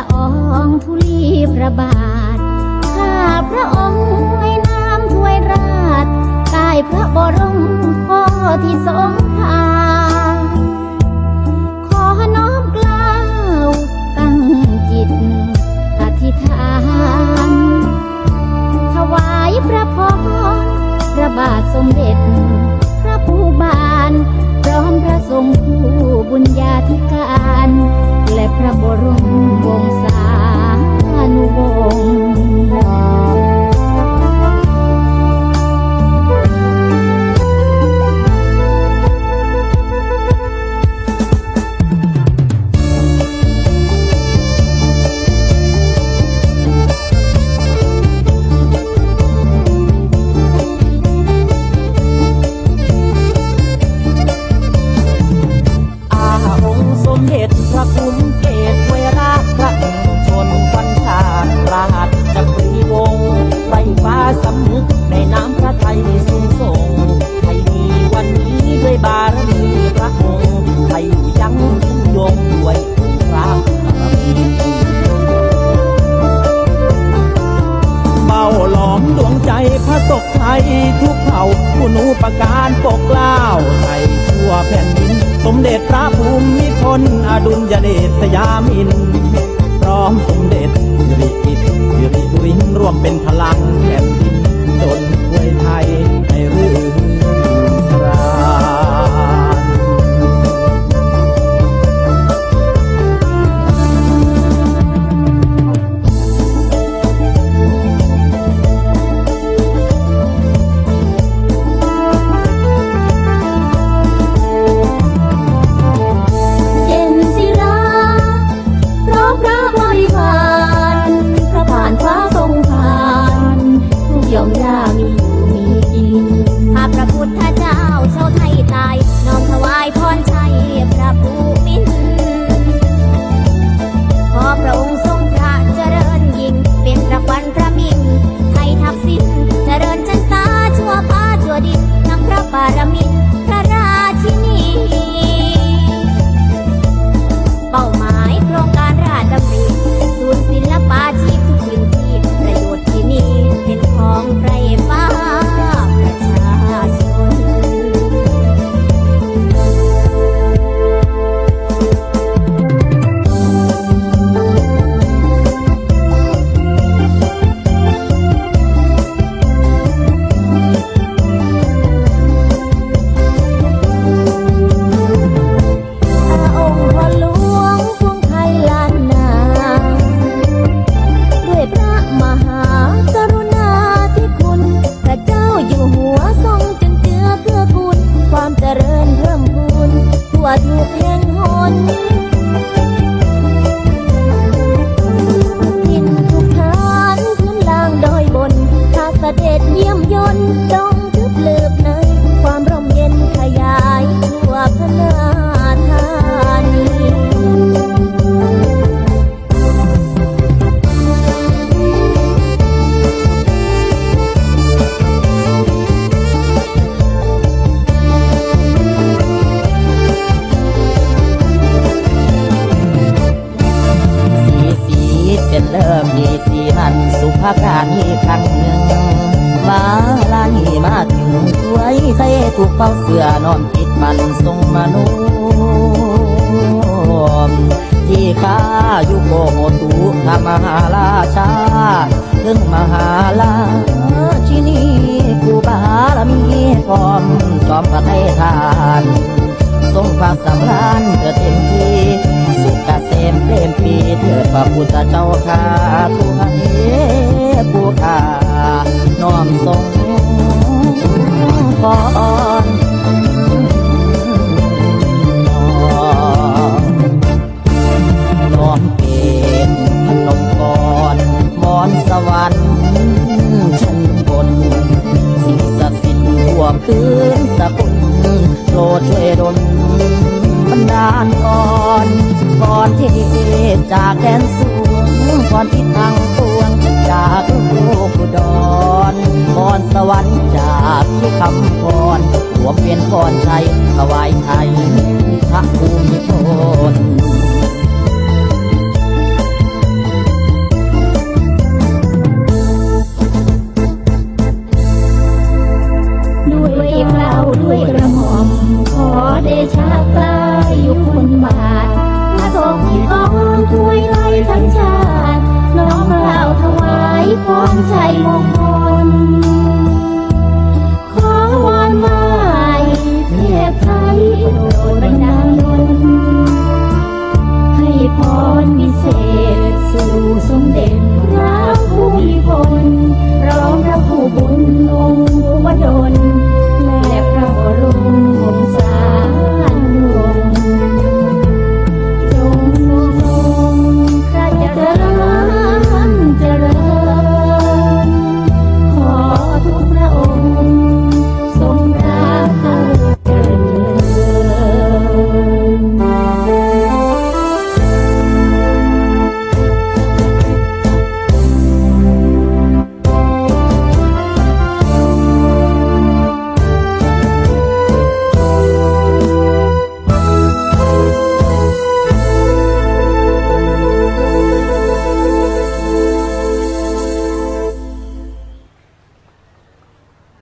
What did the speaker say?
ละอองธุลีพระบาท ข้าพระองค์ให้น้ำถ้วยราชใต้พระบรมทอที่สง่า ทยทุกเผ่าคุณูปการปกเกล้าไทยทั่วแผ่นดิน สมเด็จพระภูมิพลอดุลยเดชสยามิน พระพุทธเจ้าชาวไทยตาย น้อมถวายพรชัยพระผู้ ทั่วทุกแห่งหนทินทุกทานพื้นล่างโดยบน ถ้าเสด็จเยี่ยมยนต์ ใส่ถูกเป้าเสือนอนคิดมันทรงมนุมที่ข้าอยู่โกโหตูธรรมหาราชาถึงมหาลาชินีกูบารมีพร้อมจอมพระไทยทานทรงพระสำราญเกิดเต็มที่สุขเกษมเปรมปรีเถิดพระพุทธเจ้าข้าทุกเอผู้ข้าน้อมทรง พรน้อมเป็นพนมกรมอนสวรรค์ชั้นบน สิ่งศักดิ์สิทธิ์ทั่วพื้นสกุลโปรดช่วยดลบันดาลก่อนก่อนเทพจากแดนสูงก่อนที่ทาง จากลูกอุดรพรสวรรค์จากที่คำพรรวมเป็นพรชัยถวายไทยพระภูมิพล ของชัยมงคล ขอวอนไหวเทพไทยโดรดบันดาลให้พรวิเศษสู่สมเด็จ